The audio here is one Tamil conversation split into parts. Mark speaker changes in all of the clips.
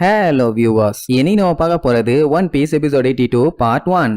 Speaker 1: ஹலோ வியூவர்ஸ் இனி நம்ம பார்க்க போறது One Piece episode eighty two part one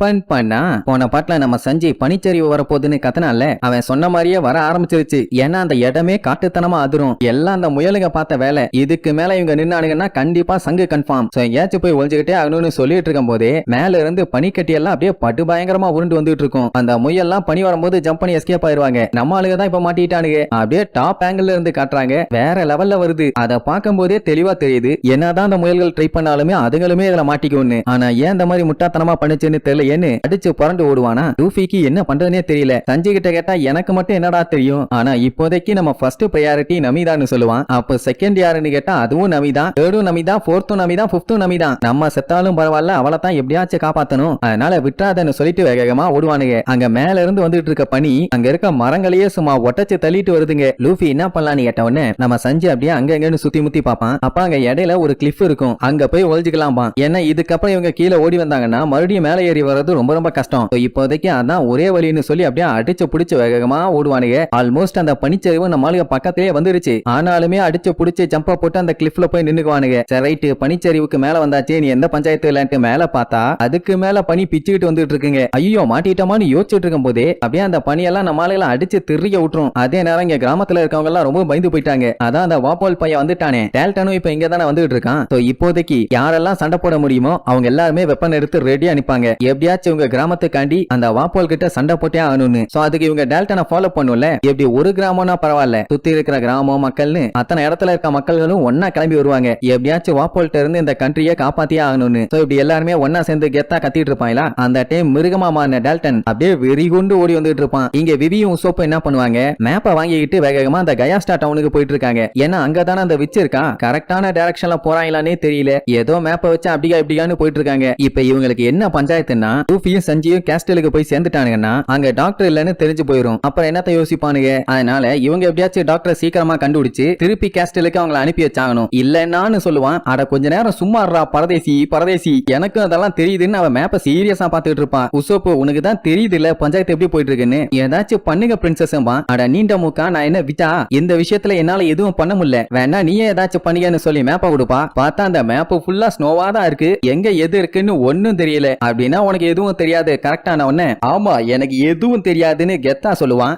Speaker 1: open பண்ணா போன பாட்டுல நம்ம சஞ்சய் பனிச்சரிவு வரப்போகுதுன்னு கத்தனால அவன் சொன்ன மாதிரியே வர ஆரம்பிச்சிருச்சு. ஏன்னா அந்த இடமே காட்டுத்தனமா அதிரும். எல்லாம் அந்த முயலுங்க பார்த்த வேலை. இதுக்கு மேல இவங்க நின்னானுங்கன்னா கண்டிப்பா சங்கு கன்ஃபார்ம் சோ எங்கேயாச்சும் போய் ஒழிஞ்சுக்கிட்டே ஆகணும்னு சொல்லிட்டு இருக்கும் போதே மேல இருந்து பனிக்கட்டி எல்லாம் அப்படியே படு பயங்கரமா உருண்டு வந்துட்டு இருக்கும். அந்த முயல்லாம் பனி வரும்போது ஜம்ப் பண்ணி எஸ்கேப் ஆயிருவாங்க. நம்ம ஆளுங்க தான் இப்ப மாட்டிட்டானுங்க அப்படியே டாப் ஆங்கிள் இருந்து காட்டுறாங்க. வேற லெவல்ல வருது. அதை பார்க்கும்போதே தெளிவா தெரியுது. என்னதான் அந்த முயல்கள் ட்ரை பண்ணாலுமே அதுங்களுமே இதுல மாட்டிக்கும்னு. ஆனா ஏன் இந்த மாதிரி முட்டாத்தனமா பண்ணுச்சுன்னு தெரியல. ஏன்னு அடிச்சு புரண்டு ஓடுவானா? லூஃபிக்கு என்ன பண்றதுனே தெரியல. சஞ்சய் கிட்ட கேட்டா எனக்கு மட்டும் என்னடா தெரியும்? ஆனா இப்போதைக்கு நம்ம ஃபர்ஸ்ட் ப்ரையாரிட்டி நமிதான்னு சொல்லுவான். அப்ப செகண்ட் யாருன்னு கேட்டா அதுவும் நமிதான் தேர்டும் நமிதான் ஃபோர்த்தும் நமிதான் பிப்த்தும் நமிதான் நம்ம செத்தாலும் பரவாயில்ல அவளை தான் எப்படியாச்சும் காப்பாத்தணும். அதனால விட்டுறாதன்னு சொல்லிட்டு வேக வேகமா ஓடுவானுங்க. அங்க மேல இருந்து வந்துட்டு இருக்க பனி அங்க இருக்க மரங்களையே சும்மா ஒட்டச்சு தள்ளிட்டு வருதுங்க. லூஃபி என்ன பண்ணலான்னு கேட்ட உடனே நம்ம சஞ்சய் அப்படியே அங்க எங்கன்னு சுத்தி முத்தி பார்ப்பான் அப்ப அங்க இடையில ஒரு கிளிஃப் இருக்கும். அங்க போய் ஒழிஞ்சுக்கலாம்பா ஏன்னா இதுக்கப்புறம் இவங்க கீழே ஓடி வந்தாங்கன்னா மறுபடியும் மேலே ஏறி வர்றது ரொம்ப ரொம்ப கஷ்டம். இப்போதைக்கு அதான் ஒரே வழின்னு சொல்லி அப்படியே அடிச்சு புடிச்சு வேகமா ஓடுவானுங்க. ஆல்மோஸ்ட் அந்த பனிச்சரிவு நம்ம பக்கத்திலேயே வந்துருச்சு. ஆனாலுமே அடிச்சு புடிச்சு ஜம்பா போட்டு அந்த கிளிஃப்ல போய் நின்னுக்குவானுங்க. சரி ரைட்டு பனிச்சரிவுக்கு மேல வந்தாச்சு. நீ எந்த பஞ்சாயத்து இல்லன்ட்டு மேல பார்த்தா அதுக்கு மேல பனி பிச்சுக்கிட்டு வந்துட்டு இருக்குங்க. ஐயோ மாட்டிட்டோமான்னு யோசிச்சுட்டு இருக்கும் போதே அப்படியே அந்த பனியெல்லாம் நம்ம ஆளுகளை அடிச்சு திருக விட்டுரும். அதே நேரம் இங்க கிராமத்துல இருக்கவங்க எல்லாம் ரொம்ப பயந்து போயிட்டாங்க. அதான் அந்த வாப்பால் பையன் வந்துட்டானே. டேல்டனும் இப்ப இங்க தானே வந்துட்டு இருக்கான். இப்போதைக்கு யாரெல்லாம் சண்டை போட முடியுமோ அவங்க எல்லாருமே வெப்பன் எடுத்து ரெடியா நிப்பாங்க. எப்படியாச்சும் இவங்க கிராமத்துக்காண்டி அந்த வாப்பால் கிட்ட சண்டை போட்டே ஆகணும்னு. சோ அதுக்கு இவங்க டேல்டனை ஃபாலோ பண்ணும்ல. எப்படி ஒரு கிராமம்னா பரவாயில்ல. சுத்தி இருக்கிற கிராமம் மக்கள்னு அத்தனை இடத்துல இருக்க மக்கள்களும் ஒன்னா கிளம்பி வருவாங்க. எப்படியாச்சும் வாப்பால்ட்ட இருந்து இந்த கண்ட்ரியை காப்பாத்தியே ஆகணும்னு. சோ இப்படி எல்லாருமே ஒன்னா சேர்ந்து கெத்தா கத்திட்டு இருப்பாங்களா? அந்த டைம் மிருகமா மாறின டேல்டன் அப்படியே வெறி கொண்டு ஓடி வந்துட்டு இருப்பான். இங்க விவியும் சோப்பு என்ன பண்ணுவாங்க? மேப்பை வாங்கிக்கிட்டு வேக வேகமா அந்த கயாஸ்டா டவுனுக்கு போயிட்டு இருக்காங்க. ஏன்னா அங்க தானே அந்த விச் இருக்கா? கரெக்டான டைரக்ஷன்ல போறாங்களானே தெரியல. ஏதோ மேப்பை வச்சு அப்படியா இப்படியான்னு போயிட்டு இருக்காங்க. இப்ப இவங்களுக்கு என்ன பஞ்சாயத்துன்னா லூஃபியும் சஞ்சியும் கேஸ்டலுக்கு போய் சேர்ந்துட்டானுங்கன்னா அங்க டாக்டர் இல்லைன்னு தெரிஞ்சு போயிரும். அப்புறம் என்னத்த யோசிப்பானுங்க? அதனால இவங்க எப்படியாச்சும் டாக்டரை சீக்கிரமா கண்டுபிடிச்சு திருப்பி கேஸ்டலுக்கு அவங்கள அனுப்பி வச்சாகணும். இல்லைன்னான்னு சொல்லுவான். அட கொஞ்ச நேரம் சும்மா பரதேசி பரதேசி. எனக்கும் அதெல்லாம் தெரியுதுன்னு அவன் மேப்பை சீரியஸா பாத்துட்டு இருப்பான். உசோப்பு உனக்கு தான் தெரியுது இல்ல பஞ்சாயத்து எப்படி போயிட்டு இருக்குன்னு ஏதாச்சும் பண்ணுங்க பிரின்சஸ் அட நீண்ட மூக்கா நான் என்ன விட்டா? இந்த விஷயத்துல என்னால எதுவும் பண்ண முடியல. வேணா நீயே ஏதாச்சும் பண்ணுங்கன்னு சொல்லி மேப்பை கொடுப்பா. பார்த்தா அந்த மேப் ஃபுல்லா ஸ்னோவா தான் இருக்கு. எங்க எது இருக்குன்னு ஒன்னும் தெரியல. அப்படின்னா உனக்கு உனக்கு எதுவும் தெரியாது. கரெக்டான உடனே ஆமா எனக்கு எதுவும் தெரியாதுன்னு கெத்தா சொல்லுவான்.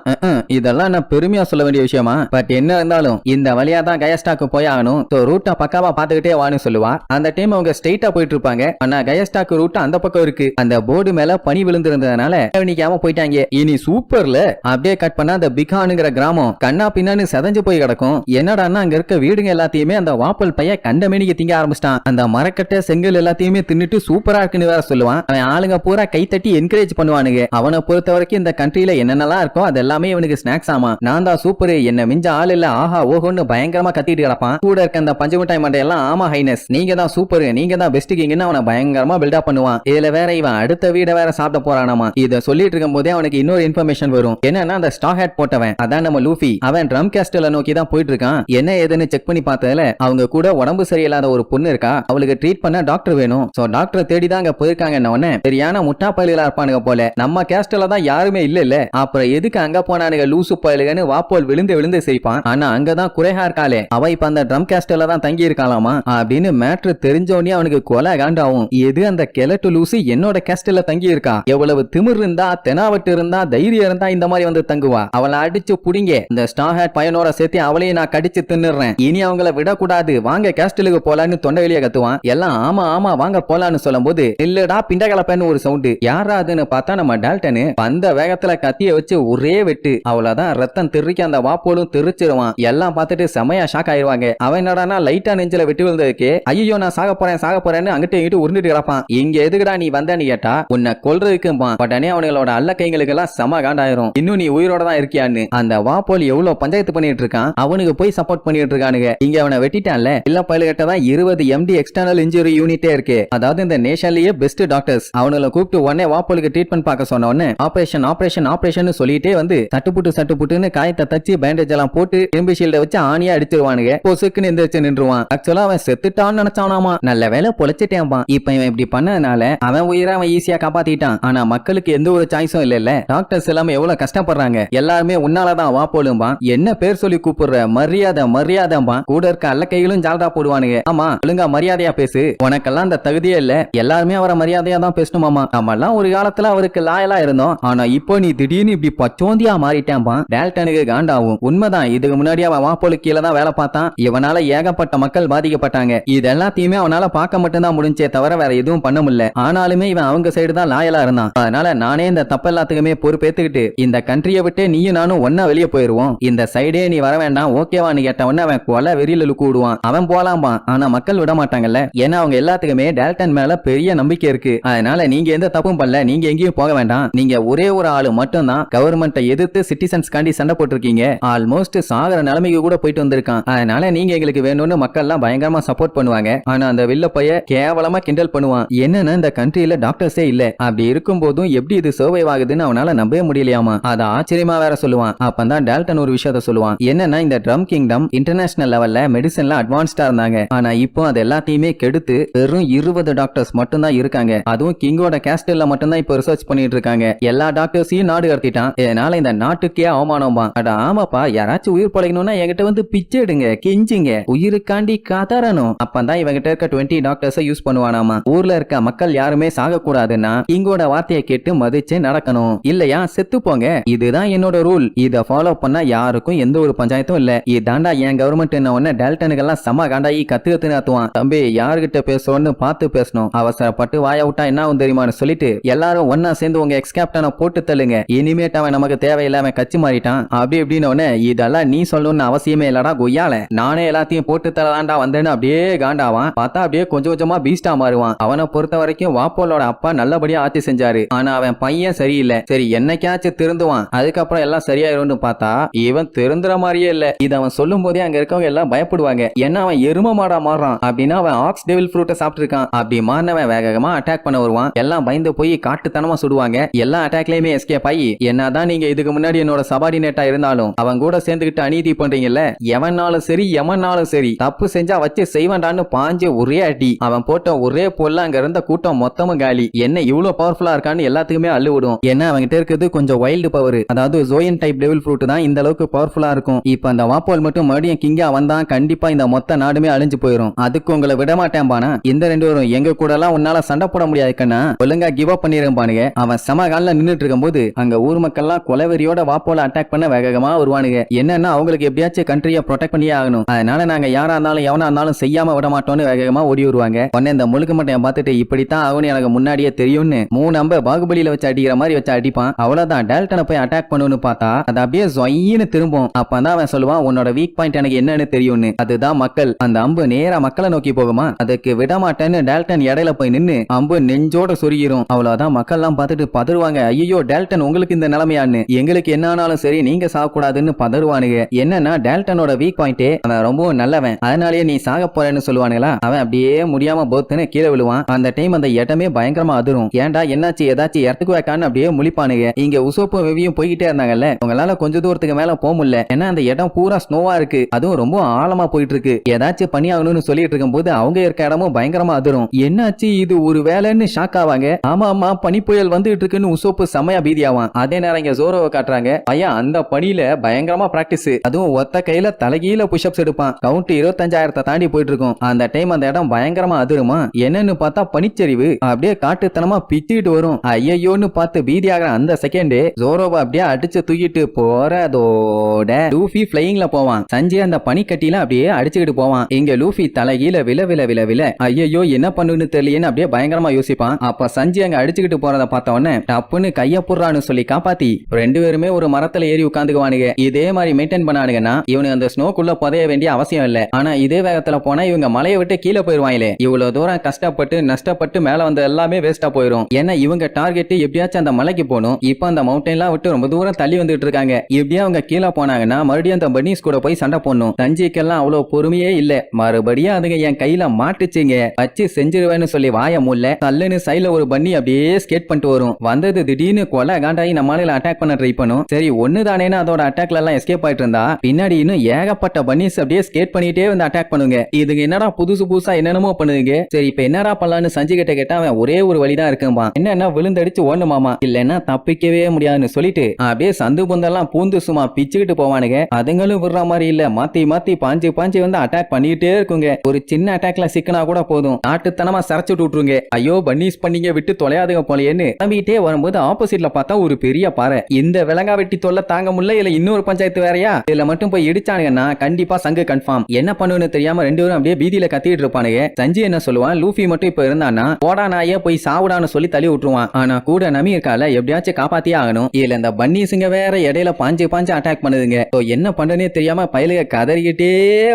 Speaker 1: இதெல்லாம் நான் பெருமையா சொல்ல வேண்டிய விஷயமா? பட் என்ன இருந்தாலும் இந்த வழியா தான் கயஸ்டாக்கு போய் ஆகணும். ஸோ ரூட்டை பக்காவா பாத்துக்கிட்டே வான்னு சொல்லுவா. அந்த டைம் அவங்க ஸ்ட்ரெயிட்டா போயிட்டு இருப்பாங்க. ஆனா கயஸ்டாக்கு ரூட் அந்த பக்கம் இருக்கு. அந்த போர்டு மேல பனி விழுந்திருந்ததுனால கவனிக்காம போயிட்டாங்க. இனி சூப்பர்ல அப்படியே கட் பண்ணா அந்த பிகானுங்கிற கிராமம் கண்ணா பின்னான்னு செதஞ்சு போய் கிடக்கும். என்னடான்னா அங்க இருக்க வீடுங்க எல்லாத்தையுமே அந்த வாப்பல் பைய கண்டமேனிக்கு திங்க ஆரம்பிச்சிட்டான். அந்த மரக்கட்டை செங்கல் எல்லாத்தையுமே தின்னுட்டு சூப்பரா இருக்குன்னு வேற சொல்லுவான். அவன் ஆளுங்க பூரா கை தட்டி என்கரேஜ் பண்ணுவானுங்க. அவனை பொறுத்த வரைக்கும் இந்த கண்ட்ரில என்னென்னலாம் இருக்கோ அது எல்லாமே இவனுக்கு ஸ்நாக்ஸ் ஆமா. நான் தான் சூப்பர் என்ன மிஞ்ச ஆள் இல்ல ஆஹா ஓஹோன்னு பயங்கரமா கத்திட்டு கிடப்பான். கூட இருக்க அந்த பஞ்சமுட்டாய் மண்டையெல்லாம் ஆமா ஹைனஸ் நீங்க தான் சூப்பர் நீங்க தான் பெஸ்ட் கிங்னு அவனை பயங்கரமா பில்டப் பண்ணுவான். இதுல வேற இவன் அடுத்த வீட வேற சாப்பிட போறானாமா. இத சொல்லிட்டு இருக்கும் போதே அவனுக்கு இன்னொரு இன்ஃபர்மேஷன் வரும். என்னன்னா அந்த ஸ்டாக் ஹேட் போட்டவன் அதான் நம்ம லூஃபி. அவன் ட்ரம் கேஸ்டல நோக்கி தான் போயிட்டு இருக்கான். என்ன ஏதுன்னு செக் பண்ணி பார்த்ததுல அவங்க கூட உடம்பு சரியில்லாத ஒரு பொண்ணு இருக்கா. அவளுக்கு ட்ரீட் பண்ண டாக்டர் வேணும். சோ டாக்டர் தேடி தான் அங்க போயிருக்காங்க உடனே சரியான முட்டா பயலுகளா இருப்பானுங்க போல. நம்ம கேஸ்டல தான் யாருமே இல்ல இல்ல அப்புறம் எதுக்கு அங்க போனானுங்க லூசு பயலுகன்னு வாப்போல் விழுந்து விழுந்து செய்ப்பான் ஆனா அங்கதான் குறைஹா இருக்காளே. அவ இப்ப அந்த ட்ரம் கேஸ்டல தான் தங்கி இருக்காளாமா? அப்படின்னு மேட்ரு தெரிஞ்சோடனே அவனுக்கு கொலை காண்டாவும். எது அந்த கிழட்டு லூசு? என்னோட கேஸ்டல தங்கி இருக்கா? எவ்வளவு திமிர் இருந்தா தெனாவட்டு இருந்தா தைரியம் இருந்தா இந்த மாதிரி வந்து தங்குவா? அவளை அடிச்சு புடிங்க. இந்த ஸ்டார் ஹேட் பையனோட சேர்த்து அவளையும் நான் கடிச்சு தின்னுறேன். இனி அவங்கள விடக்கூடாது. வாங்க கேஸ்டலுக்கு போலான்னு தொண்டை வெளியே கத்துவான். எல்லாம் ஆமா ஆமா வாங்க போலான்னு சொல்லும் போது இல்லடா பிண்டகலப்பன்னு ஒரு சவுண்டு. யாரா அதுன்னு பார்த்தா நம்ம டால்டனு வந்த வேகத்துல கத்திய வச்சு ஒரே வெட்டு. அவ்வளவுதான் ரத்தம் திருக்க அந்த வாப்போலும் தெரிச்சிருவான். எல்லாம் பார்த்துட்டு செமையா ஷாக் ஆயிருவாங்க. அவன் என்னடானா லைட்டா நெஞ்சில வெட்டி விழுந்ததுக்கு ஐயோ நான் சாக போறேன் சாக போறேன்னு அங்கிட்ட இங்கிட்டு உருண்டுட்டு கிடப்பான். இங்க எதுக்குடா நீ வந்தேன்னு கேட்டா உன்னை கொல்றதுக்கும்பான். பட்டானே அவனுங்களோட அல்ல கைங்களுக்கு எல்லாம் செம காண்டாயிரும். இன்னும் நீ உயிரோட தான் இருக்கியான்னு. அந்த வாப்போல் எவ்வளவு பஞ்சாயத்து பண்ணிட்டு இருக்கான்? அவனுக்கு போய் சப்போர்ட் பண்ணிட்டு இருக்கானுங்க. இங்க அவனை வெட்டிட்டான்ல. இல்ல பயிலுகிட்ட தான் இருபது எம்டி எக்ஸ்டர்னல் இன்ஜுரி யூனிட்டே இருக்கு. அதாவது இந்த நேஷன்லயே பெஸ்ட் டாக்டர்ஸ் அவனுக்கு அவனுல கூப்பிட்டு உடனே வாப்போலுக்கு ட்ரீட்மெண்ட் பார்க்க சொன்ன உடனே ஆபரேஷன் ஆபரேஷன் ஆபரேஷன் சொல்லிட்டே வந்து சட்டுப்புட்டு சட்டுப்புட்டுன்னு காயத்தை தச்சு பேண்டேஜ் எல்லாம் போட்டு எலும்பு ஷீல்ட வச்சு ஆணியா அடிச்சிருவானுங்க. பொசுக்குன்னு எந்திரிச்சு நின்றுவான் ஆக்சுவலா அவன் செத்துட்டான்னு நினைச்சானாமா? நல்ல வேலை பொழைச்சிட்டேன்பா இப்ப இவன் இப்படி பண்ணதுனால அவன் உயிரை அவன் ஈஸியா காப்பாத்திட்டான். ஆனா மக்களுக்கு எந்த ஒரு சாய்ஸும் இல்ல இல்ல டாக்டர்ஸ் எல்லாமே எவ்வளவு கஷ்டப்படுறாங்க. எல்லாருமே உன்னாலதான் வா போலும்பா என்ன பேர் சொல்லி கூப்பிடுற? மரியாதை மரியாதைம்பா கூட இருக்க அல்ல கைகளும் ஜால்ரா போடுவானுங்க. ஆமா ஒழுங்கா மரியாதையா பேசு. உனக்கெல்லாம் அந்த தகுதியே இல்ல. எல்லாருமே அவரை மரியாதையா தான் ஆமா நம்மெல்லாம் ஒரு காலத்துல அவருக்கு லாயலா இருந்தோம். ஆனா இப்போ நீ திடீர்னு இப்படி பச்சோந்தியா மாறிட்டேன்பா. டேல்டனுக்கு காண்டாவும். உண்மைதான் இதுக்கு முன்னாடி அவன் வாப்போலு கீழே தான் வேலை பார்த்தான். இவனால ஏகப்பட்ட மக்கள் பாதிக்கப்பட்டாங்க. இது எல்லாத்தையுமே அவனால பார்க்க மட்டும்தான் முடிஞ்சே தவிர வேற எதுவும் பண்ண முடியல. ஆனாலுமே இவன் அவங்க சைடு தான் லாயலா இருந்தான். அதனால நானே இந்த தப்பு எல்லாத்துக்குமே பொறுப்பேத்துக்கிட்டு இந்த கண்ட்ரியை விட்டு நீயும் நானும் ஒன்னா வெளியே போயிருவோம். இந்த சைடே நீ வர வேண்டாம் ஓகேவான்னு கேட்ட உடனே அவன் கொலை வெறியில லுக்கு விடுவான். அவன் போலாம்பா ஆனா மக்கள் விட மாட்டாங்கல்ல. ஏன்னா அவங்க எல்லாத்துக்குமே டேல்டன் மேல பெரிய நம்பிக்கை இருக்கு. அதனால நீங்க எந்த தப்பும் பண்ணல நீங்க எங்கேயும் போக வேண்டாம். நீங்க ஒரே ஒரு ஆளு மட்டும் தான் கவர்மெண்ட்டை எதிர்த்து சிட்டிசன்ஸ் காண்டி சண்டை போட்டிருக்கீங்க. ஆல்மோஸ்ட் சாகர நிலைமைக்கு கூட போயிட்டு வந்திருக்கான். அதனால நீங்க எங்களுக்கு வேணும்னு மக்கள் எல்லாம் பயங்கரமா சப்போர்ட் பண்ணுவாங்க. ஆனா அந்த வில்ல பைய கேவலமா கிண்டல் பண்ணுவான். என்னன்னா இந்த கண்ட்ரியில டாக்டர்ஸே இல்ல. அப்படி இருக்கும் போதும் எப்படி இது சர்வைவ் ஆகுதுன்னு அவனால நம்பவே முடியலையாமா? அத ஆச்சரியமா வேற சொல்லுவான். அப்பதான் டால்டன் ஒரு விஷயத்த சொல்லுவான். என்னன்னா இந்த ட்ரம் கிங்டம் இன்டர்நேஷனல் லெவல்ல மெடிசன்ல அட்வான்ஸ்டா இருந்தாங்க. ஆனா இப்போ அது எல்லாத்தையுமே கெடுத்து வெறும் இருபது டாக்டர்ஸ் மட்டும் தான் இருக்காங்க. அதுவும் கிங் கிங்கோட கேஸ்டல்ல மட்டும் தான் இப்போ ரிசர்ச் பண்ணிட்டு இருக்காங்க. எல்லா டாக்டர்ஸையும் நாடு கடத்திட்டான். இதனால இந்த நாட்டுக்கே அவமானமா அட ஆமாப்பா. யாராச்சும் உயிர் பழகணும்னா என்கிட்ட வந்து பிச்சை எடுங்க கெஞ்சிங்க. உயிருக்காண்டி காத்தாரணும் அப்பதான் இவங்கிட்ட இருக்க டுவெண்ட்டி டாக்டர்ஸை யூஸ் பண்ணுவானாமா. ஊர்ல இருக்க மக்கள் யாருமே சாக கூடாதுன்னா கிங்கோட வார்த்தையை கேட்டு மதிச்சு நடக்கணும். இல்லையா? செத்து போங்க. இதுதான் என்னோட ரூல் இத ஃபாலோ பண்ணா யாருக்கும் எந்த ஒரு பஞ்சாயத்தும் இல்ல. இதாண்டா என் கவர்மெண்ட் என்ன ஒண்ணு டெல்டனுக்கெல்லாம் செம காண்டாயி கத்து கத்து நாத்துவான் தம்பி யாருகிட்ட பேசுறோம்னு பார்த்து பேசணும். அவசரப்பட்டு வாய விட்டா என்ன தெரியும்? தெரியுமான்னு சொல்லிட்டு எல்லாரும் ஒன்னா சேர்ந்து உங்க எக்ஸ் கேப்டனை போட்டு தள்ளுங்க. இனிமேட்டு அவன் நமக்கு தேவையில்லாம கட்சி மாறிட்டான். அப்படி இப்படின்னு இதெல்லாம் நீ சொல்லணும்னு அவசியமே இல்லடா கொய்யால. நானே எல்லாத்தையும் போட்டு தரலாண்டா வந்தேன்னு அப்படியே காண்டாவான். பார்த்தா அப்படியே கொஞ்சம் கொஞ்சமா பீஸ்டா மாறுவான். அவனை பொறுத்த வரைக்கும் வாப்போலோட அப்பா நல்லபடியா ஆட்சி செஞ்சாரு. ஆனா அவன் பையன் சரியில்லை. சரி என்னைக்காச்சும் திருந்துவான். அதுக்கப்புறம் எல்லாம் சரியாயிரும்னு பார்த்தா இவன் திருந்துற மாதிரியே இல்ல. இது அவன் சொல்லும் போதே அங்க இருக்கவங்க எல்லாம் பயப்படுவாங்க. ஏன்னா அவன் எரும மாடா மாறுறான்? அப்படின்னா அவன் ஆக்ஸ் டெவில் ஃப்ரூட்டை சாப்பிட்டு இருக்கான் அப்படி மாறினவன் வேகமா அட்டாக் பண்ண வருவான். எல்லாம் பயந்து போய் காட்டுத்தனமா சுடுவாங்க. எல்லா அட்டாக்லயுமே எஸ்கேப் ஆகி என்னதான் நீங்க இதுக்கு முன்னாடி என்னோட சபார்டினேட்டா இருந்தாலும் அவன் கூட சேர்ந்துகிட்டு அநீதி பண்றீங்கல்ல எவனாலும் சரி எவனாலும் சரி தப்பு செஞ்சா வச்சு செய்வான்டான்னு பாஞ்சு ஒரே அடி. அவன் போட்ட ஒரே பொருள் அங்க இருந்த கூட்டம் மொத்தமும் காலி. என்ன இவ்வளவு பவர்ஃபுல்லா இருக்கான்னு எல்லாத்துக்குமே அள்ளு விடும் ஏன்னா அவங்ககிட்ட இருக்கிறது கொஞ்சம் வைல்டு பவர் அதாவது ஜோயன் டைப் டெவில் ஃப்ரூட் தான் இந்த அளவுக்கு பவர்ஃபுல்லா இருக்கும். இப்ப அந்த வாப்போல் மட்டும் மறுபடியும் கிங்கா வந்தான் கண்டிப்பா இந்த மொத்த நாடுமே அழிஞ்சு போயிடும் அதுக்கு உங்களை விட மாட்டேன் பானா. இந்த ரெண்டு பேரும் எங்க கூட எல்லாம் உன்னால சண்டை போட முடியாது கண்ணா. ஒழுங்கா கிவ் அப் பண்ணிருப்பானுங்க அவன் சம காலில் நின்னுட்டு இருக்கும்போது அங்க ஊர் மக்கள்லாம் கொலவெறியோட வாப்போல அட்டாக் பண்ண வேகமா வருவானுங்க. என்னன்னா அவங்களுக்கு எப்படியாச்சும் கண்ட்ரியை ப்ரொடெக்ட் பண்ணியே ஆகணும். அதனால நாங்க யாரா இருந்தாலும் எவனா இருந்தாலும் செய்யாம விட மாட்டோம்னு வேகமா ஓடி வருவாங்க. உடனே இந்த முழுக்க மட்டையை பார்த்துட்டு இப்படித்தான் ஆகும்னு எனக்கு முன்னாடியே தெரியும்னு. மூணு அம்ப பாகுபலியில வச்சு அடிக்கிற மாதிரி வச்சு அடிப்பான். அவ்வளவுதான். டேல்டனை போய் அட்டாக் பண்ணுன்னு பார்த்தா அது அப்படியே ஜொயின்னு திரும்பும். அப்பதான் அவன் சொல்லுவான் உன்னோட வீக் பாயிண்ட் எனக்கு என்னன்னு தெரியும்னு. அதுதான் மக்கள். அந்த அம்பு நேரா மக்களை நோக்கி போகுமா? அதுக்கு விட மாட்டேன்னு டேல்டன் இடையில போய் நின்னு அம்பு நெஞ்சோட சொருகிரும். அவ்வளவுதான். மக்கள் எல்லாம் பார்த்துட்டு பதறுவாங்க. ஐயோ டேல்டன் உங்களுக்கு இந்த நிலைமையான்னு. எங்களுக்கு என்ன ஆனாலும் சரி நீங்க சாகக்கூடாதுன்னு பதறுவானுங்க. என்னன்னா டேல்டனோட வீக் பாயிண்டே அவன் ரொம்பவும் நல்லவன். அதனாலேயே நீ சாக போறேன்னு சொல்லுவானுங்களா? அவன் அப்படியே முடியாம போத்துன்னு கீழே விழுவான். அந்த டைம் அந்த இடமே பயங்கரமா அதிரும். ஏன்டா என்னாச்சு ஏதாச்சும் இடத்துக்கு வைக்கான்னு அப்படியே முழிப்பானுங்க. இங்க உசோப்பும் வெவியும் போய்கிட்டே இருந்தாங்கல்ல? அவங்களால கொஞ்ச தூரத்துக்கு மேல போக முடியல. ஏன்னா அந்த இடம் பூரா ஸ்னோவா இருக்கு. அதுவும் ரொம்ப ஆழமா போயிட்டு இருக்கு ஏதாச்சும் பணியாகணும்னு சொல்லிட்டு இருக்கும் போது அவங்க இருக்க இடமும் பயங்கரமா அதிரும். என்னாச்சு இது ஒரு வேலைன்னு ஷாக் ஆவாங்க ஆமா ஆமா பனி புயல் வந்துட்டு இருக்குன்னு உசோப்பு செமையா ஆவான் அதே நேரம் இங்க ஜோரோவை காட்டுறாங்க. பையன் அந்த பனியில பயங்கரமா பிராக்டிஸ் அதுவும் ஒத்த கையில தலைகீழ புஷ்அப்ஸ் எடுப்பான். கவுண்ட் இருபத்தஞ்சாயிரத்தை தாண்டி போயிட்டு இருக்கும் அந்த டைம் அந்த இடம் பயங்கரமா அதிருமா? என்னன்னு பார்த்தா பனிச்சரிவு. அப்படியே காட்டுத்தனமா பிச்சுக்கிட்டு வரும். ஐயோன்னு பார்த்து பீதியாகிற அந்த செகண்ட் ஜோரோவை அப்படியே அடிச்சு தூக்கிட்டு போறதோட லூஃபி பிளையிங்ல போவான். சஞ்சய் அந்த பனிக்கட்டியில அப்படியே அடிச்சுக்கிட்டு போவான். இங்க லூஃபி தலைகீழ வில வில வில வில ஐயோ என்ன பண்ணுன்னு தெரியலன்னு அப்படியே பயங்கரமா யோசிப்பான். அப்ப சஞ்சய் அங்க அடிச்சுக்கிட்டு போறத பார்த்த உடனே டப்புன்னு கைய புடுறான்னு சொல்லி காப்பாத்தி ரெண்டு பேருமே ஒரு மரத்துல ஏறி உட்காந்துக்குவானுங்க. இதே மாதிரி மெயின்டைன் பண்ணானுங்கன்னா இவனு அந்த ஸ்னோக்குள்ள புதைய வேண்டிய அவசியம் இல்ல. ஆனா இதே வேகத்துல போனா இவங்க மலையை விட்டு கீழே போயிருவாங்களே. இவ்வளவு தூரம் கஷ்டப்பட்டு நஷ்டப்பட்டு மேல வந்த எல்லாமே வேஸ்டா போயிடும் ஏன்னா இவங்க டார்கெட் எப்படியாச்சும் அந்த மலைக்கு போகணும். இப்போ அந்த மவுண்டன்லாம் விட்டு ரொம்ப தூரம் தள்ளி வந்துட்டு இருக்காங்க. இப்படியே அவங்க கீழே போனாங்கன்னா மறுபடியும் அந்த பனிஸ் கூட போய் சண்டை போடணும். சஞ்சிக்கெல்லாம் அவ்வளவு பொறுமையே இல்ல. மறுபடியும் அதுங்க என் கையில மாட்டுச்சுங்க. வச்சு செஞ்சிருவேன்னு சொல்லி வாய முடியல தள்ளுன்னு சைல ஒரு பண்ணி அப்படியே ஸ்கேட் பண்ணிட்டு வரும். வந்தது திடீர்னு கொலை காண்டாயி நம்ம அட்டாக் பண்ண ட்ரை பண்ணும். சரி ஒன்னு தானேன்னு அதோட அட்டாக்ல எல்லாம் எஸ்கேப் ஆயிட்டு இருந்தா பின்னாடி இன்னும் ஏகப்பட்ட பன்னிஸ் அப்படியே ஸ்கேட் பண்ணிட்டே வந்து அட்டாக் பண்ணுங்க. இதுங்க என்னடா புதுசு புதுசா என்னென்னமோ பண்ணுதுங்க. சரி இப்ப என்னடா பண்ணலாம்னு சஞ்சய் கிட்ட கேட்டா அவன் ஒரே ஒரு வழிதான் இருக்கும்பா என்னன்னா விழுந்தடிச்சு ஓடணுமாமா இல்லைன்னா தப்பிக்கவே முடியாதுன்னு சொல்லிட்டு அப்படியே சந்து புந்தெல்லாம் பூந்து சும்மா பிச்சுக்கிட்டு போவானுங்க. அதுங்களும் விடுற மாதிரி இல்ல. மாத்தி மாத்தி பாஞ்சு பாஞ்சு வந்து அட்டாக் பண்ணிட்டே இருக்குங்க. ஒரு சின்ன அட்டாக்ல சிக்கனா கூட போதும். நாட்டுத்தனமா சரைச்சு விட்டுருங்க. ஐயோ பன்னீஸ் நீங்க விட்டு தொலையாதுங்க போலயேன்னு நம்பிட்டே வரும்போது ஆப்போசிட்ல பார்த்தா ஒரு பெரிய பாறை. இந்த விலங்கா வெட்டி தொல்லை தாங்க முடியல இல்ல இன்னொரு பஞ்சாயத்து வேறயா? இதுல மட்டும் போய் இடிச்சானுங்கன்னா கண்டிப்பா சங்கு கன்ஃபார்ம் என்ன பண்ணுன்னு தெரியாம ரெண்டு பேரும் அப்படியே பீதியில கத்திட்டு இருப்பானுங்க. சஞ்சய் என்ன சொல்லுவான்? லூஃபி மட்டும் இப்ப இருந்தான்னா போடா நாயே போய் சாவுடான்னு சொல்லி தள்ளி விட்டுருவான். ஆனா கூட நமி இருக்கால எப்படியாச்சும் காப்பாத்தியே ஆகணும். இதுல இந்த பன்னீஸுங்க வேற இடையில பாஞ்சு பாஞ்சு அட்டாக் பண்ணுதுங்க. என்ன பண்ணுனே தெரியாம பயலுக கதறிக்கிட்டே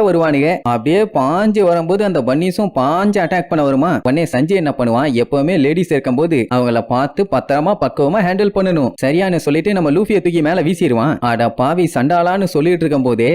Speaker 1: வருவானுங்க. அப்படியே பாஞ்சு வரும்போது அந்த பன்னீஸும் பாஞ்சு அட்டாக் பண்ண வருமா? உடனே சஞ்சய் என்ன பண்ணுவான்? எப்பவுமே லேடிஸ் இருக்கும்போது அவங்கள பார்த்து பத்திரமா பக்குவமா ஹேண்டில் பண்ணணும். சரியானு சொல்லிட்டு நம்ம லூஃபியை தூக்கி மேல வீசிடுவான். அட பாவி சண்டாளான்னு சொல்லிட்டு இருக்கும் போதே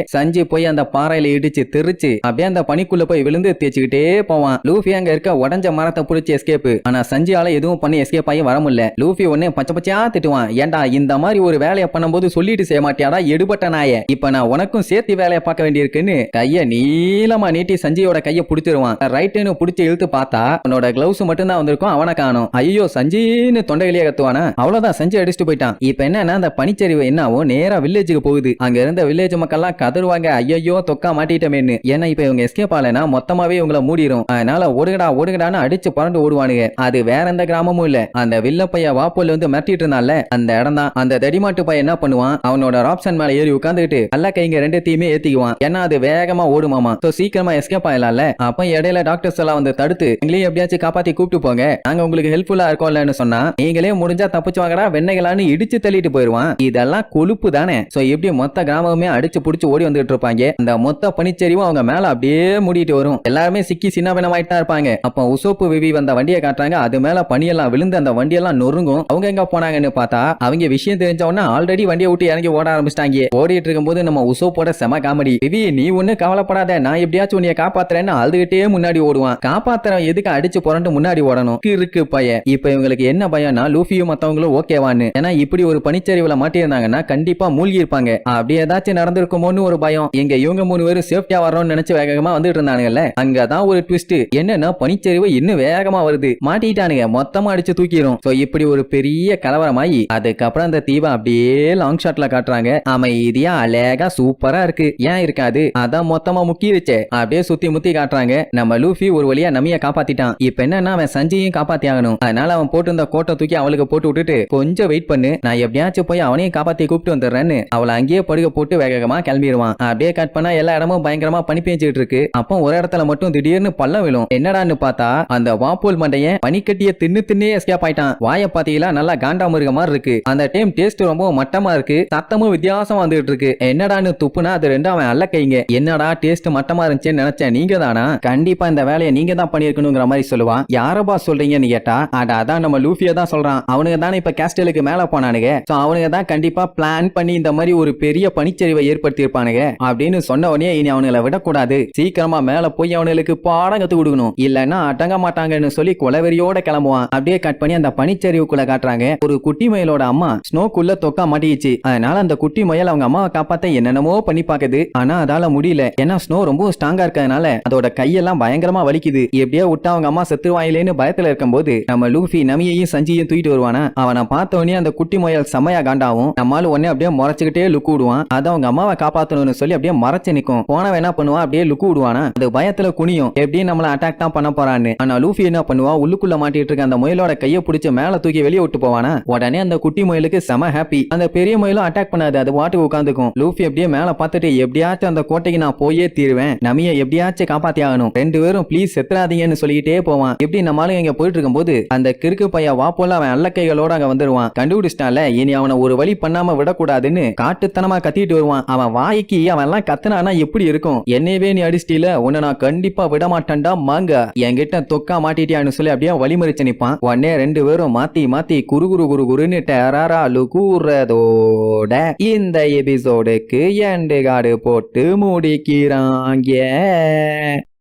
Speaker 1: போய் அந்த பாறையில இடிச்சு திருச்சு அப்படியே அந்த பனிக்குள்ள போய் விழுந்து தேய்ச்சிக்கிட்டே போவான். லூஃபி அங்க இருக்க உடஞ்ச மரத்தை புடிச்சு எஸ்கேப் ஆனா சஞ்சியால எதுவும் பண்ணி எஸ்கேப் ஆகி வர முடியல. லூஃபி உடனே பச்சை பச்சையா திட்டுவான். ஏண்டா இந்த மாதிரி ஒரு வேலையை பண்ணும்போது சொல்லிட்டு செய்ய மாட்டியாடா எடுபட்ட நாய? இப்ப நான் உனக்கும் சேர்த்து வேலையை பார்க்க வேண்டியிருக்குன்னு கைய நீளமா நீட்டி சஞ்சயோட கைய புடிச்சிருவான். ரைட்டுன்னு புடிச்சு இழுத்து பார்த்தா அவனோட கிளவுஸ் மட்டும் தான் வந்திருக்கும். அவனை காணும் ஐயோ சஞ்சய்னு தொண்டையிலேயே கத்துவானா? அவ்வளவுதான் சஞ்சய் அடிச்சுட்டு போயிட்டான். இப்ப என்னன்னா அந்த பனிச்சரிவு என்ன நேரா வில்லேஜுக்கு போகுது. அங்க இருந்த வில்லேஜ் மக்கள்லாம் கதறுவாங்க. ஐயோ தொக்கா மாட்டிட்டமேன்னு. ஏன்னா இப்ப இவங்க எஸ்கேப் ஆகலைன்னா மொத்தமாவே இவங்கள மூடிரும். அதனால ஓடுங்கடா ஓடுங்கடான்னு அடிச்சு புரண்டு ஓடுவானுங்க. அது வேற எந்த கிராமமும் இல்ல. அந்த வில்ல பைய வாப்போல வந்து மிரட்டிட்டு இருந்தால அந்த இடம் தான் அந்த தடிமாட்டு பையன் என்ன பண்ணுவான்? அவனோட ராப்ஷன் மேல ஏறி உட்காந்துக்கிட்டு அல்ல கைங்க ரெண்டுத்தையுமே ஏத்திக்குவான். ஏன்னா அது வேகமா ஓடுமாமா. சோ சீக்கிரமா எஸ்கேப் ஆயிடலாம்ல. அப்ப இடையில டாக்டர்ஸ் எல்லாம் வந்து தடுத்து எங்களையும் எப்படியாச்சும் காப்பாத்தி கூப்பிட்டு போங்க. நாங்க உங்களுக்கு ஹெல்ப்ஃபுல்லா இருக்கும்லன்னு சொன்னா நீங்களே முடிஞ்சா தப்பிச்சு வாங்கடா வெண்ணைகளான்னு இடிச்சு தள்ளிட்டு போயிருவான். இதெல்லாம் கொழுப்பு தானே. சோ எப்படி மொத்த கிராமமே அடிச்சு புடிச்சு ஓடி வந்துட்டு இருப்பாங்க அந்த மொத்த பனிச்சரிவும் அவங்க மேல அப்படியே மூடிட்டு வரும். எல்லாருமே சிக்கி சின்ன தான் இருப்பாங்க. அப்ப உசோப்பு விவி வந்த வண்டியை காட்டுறாங்க அது மேல பனியெல்லாம் விழுந்து அந்த வண்டியெல்லாம் நொறுங்கும். அவங்க எங்க போனாங்கன்னு பார்த்தா அவங்க விஷயம் தெரிஞ்ச உடனே ஆல்ரெடி வண்டியை விட்டு இறங்கி ஓட ஆரம்பிச்சிட்டாங்க. ஓடிட்டு இருக்கும்போது நம்ம உசோப்போட செம காமெடி. விவி நீ ஒண்ணு கவலைப்படாத நான் எப்படியாச்சும் உன்னைய காப்பாத்துறேன்னு அழுதுகிட்டே முன்னாடி ஓடுவான். காப்பாத்துறேன் எதுக்கு அடிச்சு புரண்டு முன்னாடி ஓடணும்? இருக்கு பையன் இப்ப இவங்களுக்கு என்ன பயம்னா லூஃபியும் மத்தவங்களும் ஓகேவான்னு ஏன்னா இப்படி ஒரு பனிச்சரிவுல மாட்டியிருந்தாங்கன்னா கண்டிப்பா மூழ்கி இருப்பாங்க அப்படி ஏதாச்சும் நடந்திருக்குமோன்னு ஒரு பயம். எங்க இவங்க மூணு பேரும் சேஃப்டியா வரணும்னு நினைச்சு வேகமா வந்துட்டு இருந்தானுங்கல்ல அங்கதான் ஒரு ட்விஸ்ட் என்னன்னா பனிச்சரிவு இன்னும் வேகமா வருது. மாட்டிட்டானுங்க. மொத்தமா அடிச்சு தூக்கிரும். சோ இப்படி ஒரு பெரிய கலவரமாயி அதுக்கப்புறம் அந்த தீவை அப்படியே லாங் ஷாட்ல காட்டுறாங்க. அமைதியா அழகா சூப்பரா இருக்கு. ஏன் இருக்காது? அதான் மொத்தமா முக்கிருச்சே. அப்படியே சுத்தி முத்தி காட்டுறாங்க. நம்ம லூஃபி ஒரு வழியா நமிய காப்பாத்திட்டான். இப்ப என்னன்னா அவன் சஞ்சயையும் காப்பாத்தியா ஆகணும். அதனால அவன் போட்டிருந்த கோட்டை தூக்கி அவளுக்கு போட்டு விட்டுட்டு கொஞ்சம் வெயிட் பண்ணு. நான் எப்படியாச்சும் போய் அவனையும் காப்பாத்தி கூப்பிட்டு வந்துடுறேன்னு. அவளை அங்கேயே படுக்க போட்டு வேகமா கிளம்பிடுவான் அப்படியே கட் பண்ணா எல்லா இடமும் பயங்கரமா பனி பேஞ்சிட்டு இருக்கு. அப்போ ஒரு இடத்துல மட்டும் திடீர்னு பள்ளம் விழும். என்னடான்னு பார்த்தா அந்த வாப்போல் மண்டையன் பனிக்கட்டிய தின்னு தின்னே எஸ்கேப் ஆயிட்டான். வாய பாத்தீங்களா? நல்லா காண்டா மிருக மாதிரி இருக்கு. அந்த டைம் டேஸ்ட் ரொம்ப மட்டமா இருக்கு. சத்தமும் வித்தியாசம் வந்துட்டு இருக்கு. என்னடான்னு துப்புனா அது ரெண்டும் அவன் அல்ல கைங்க. என்னடா டேஸ்ட் மட்டமா இருந்துச்சுன்னு நினைச்சேன். நீங்க தானா கண்டிப்பா இந்த வேலையை நீங்க தான் பண்ணிருக்கணுங்கிற மாதிரி சொல்லுவான் யாரப்பா சொல்றீங்கன்னு கேட்டா அட அதான் நம்ம லூஃபியை தான் சொல்றான். அவனுங்க தானே இப்ப கேஸ்டலுக்கு மேல போனானுங்க. சோ அவனுங்க தான் கண்டிப்பா பிளான் பண்ணி இந்த மாதிரி ஒரு பெரிய பனிச்சரிவை ஏற்படுத்தி இருப்பானுங்க அப்படின்னு சொன்ன உடனே இனி அவனுங்களை விடக்கூடாது. சீக்கிரமா மேல போய் அவனுங்களுக்கு பாடம் கத்து கொடுக்கணும். இல்லன்னா அடங்க மாட்டாங்கன்னு சொல்லி கொலவெறியோட கிளம்புவான். அப்படியே கட் பண்ணி அந்த பனிச்சரிவுக்குள்ள காட்டுறாங்க. ஒரு குட்டி மயிலோட அம்மா ஸ்னோக்குள்ள தொக்கா மாட்டிக்கிச்சு. அதனால அந்த குட்டி மயில் அவங்க அம்மாவை காப்பாத்த என்னென்னமோ பண்ணி பாக்குது. ஆனா அதால முடியல. ஏன்னா ஸ்னோ ரொம்ப ஸ்ட்ராங்கா இருக்கிறதுனால அதோட கையெல்லாம் பயங்கரமா வலிக்குது. எப்படியோ விட்டா அவங்க அம்மா செத்துருவாங்களேன்னு பயத்துல இருக்கும்போது நம்ம லூஃபி நமியையும் சஞ்சியையும் தூக்கிட்டு வருவானா? அவனை பார்த்த உடனே அந்த குட்டி முயல் செம்மையா காண்டாவும். நம்மால உடனே அப்படியே முறைச்சுக்கிட்டே லுக்கு விடுவான். அதை அவங்க அம்மாவை காப்பாத்தணும்னு சொல்லி அப்படியே மறைச்சு நிக்கும். போனவன் என்ன பண்ணுவான்? அப்படியே லுக்கு விடுவானா? அது பயத்துல குனியும். எப்படியும் நம்மள அட்டாக் தான் பண்ண போறான்னு. ஆனா லூஃபி என்ன பண்ணுவா? உள்ளுக்குள்ள மாட்டிட்டு இருக்க அந்த முயலோட கையை பிடிச்சி மேல தூக்கி வெளியே விட்டு போவானா? உடனே அந்த குட்டி முயலுக்கு செம ஹாப்பி அந்த பெரிய முயலும் அட்டாக் பண்ணாது. அது வாட்டுக்கு உட்காந்துக்கும். லூஃபி அப்படியே மேல பார்த்துட்டு எப்படியாச்சும் அந்த கோட்டைக்கு நான் போயே தீருவேன். நமிய எப்படியாச்சும் காப்பாத்தி ஆகணும் ரெண்டு பேரும் ப்ளீஸ் செத்துறாதீங்கன்னு சொல்லிக்கிட்டே போவான். எப்படி நம்மளும் இங்க போயிட்டு போது அந்த கிறுக்கு பையன் வா போல அவன் அல்லக்கைகளோட அங்க வந்துருவான். கண்டுபிடிச்சிட்டால இனி அவனை ஒரு வழி பண்ணாம விடக்கூடாதுன்னு காட்டுத்தனமா கத்திட்டு வருவான். அவன் வாய்க்கு அவன் எல்லாம் கத்துனானா எப்படி இருக்கும்? என்னையவே நீ அடிச்சிட்டீல உன்னை நான் கண்டிப்பா விட மாட்டேன்டா மாங்க. என்கிட்ட தொக்கா மாட்டிட்டியான்னு சொல்லி அப்படியே வழிமறிச்சு நிப்பான். உடனே ரெண்டு பேரும் மாத்தி மாத்தி குரு குரு குரு குருன்னு டெராராலு கூறதோட இந்த எபிசோடுக்கு எண்டு காடு போட்டு முடிக்கிறாங்க.